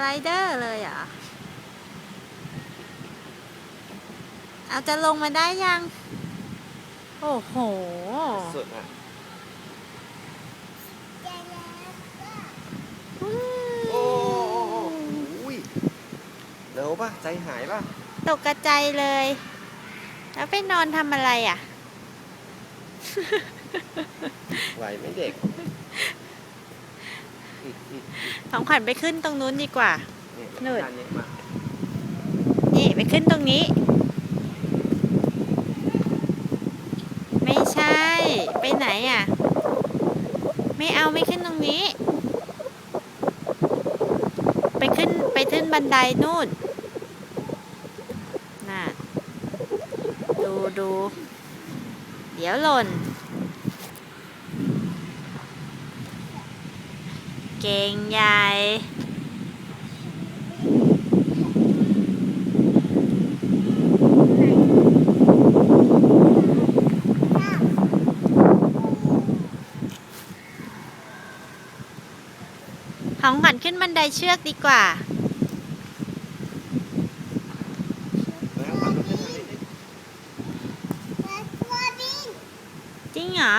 ไลเดอร์เลยเหรอ เอาจะลงมาได้ยัง โอ้โห สุดอะโอ้โอ้โอ้อุ้ยเร็วป่ะ ใจหายป่ะ ตกกระใจายเลย แล้วไปนอนทำอะไรอะ ไหวไหมเด็กอืมอืม ของขวัญไปขึ้นตรงนู้นดีกว่านี่นู่นด้านนี้มานี่ไปขึ้นตรงนี้ ไม่ใช่ ไปไหนอะ ไม่เอาไม่ขึ้นตรงนี้ ไปขึ้นไปขึ้นบันไดนู่น น่ะ ดูดู เดี๋ยวหล่น เก่งใหญ่ของขวัญขึ้นบันไดเชือกดีกว่าแล้วขวัญลุกขึ้นทางนี้ดิจริงเหรอ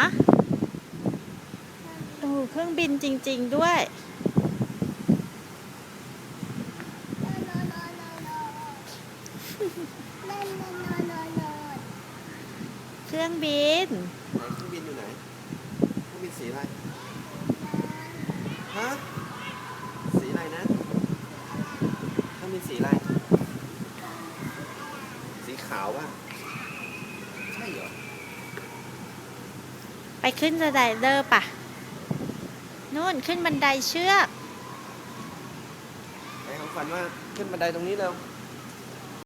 โอ้เครื่องบินจริง ๆด้วย เครื่องบิน ไหนเครื่องบินอยู่ไหนเครื่องบินสีอะไร ฮะ สีอะไรนะเครื่องบินสีอะไร สีขาวป่ะ ใช่เหรอ ไปขึ้นสไลเดอร์ปะ นู่นขึ้นบันไดเชือก ไหนของขวัญว่าขึ้นบันไดตรงนี้เร็ว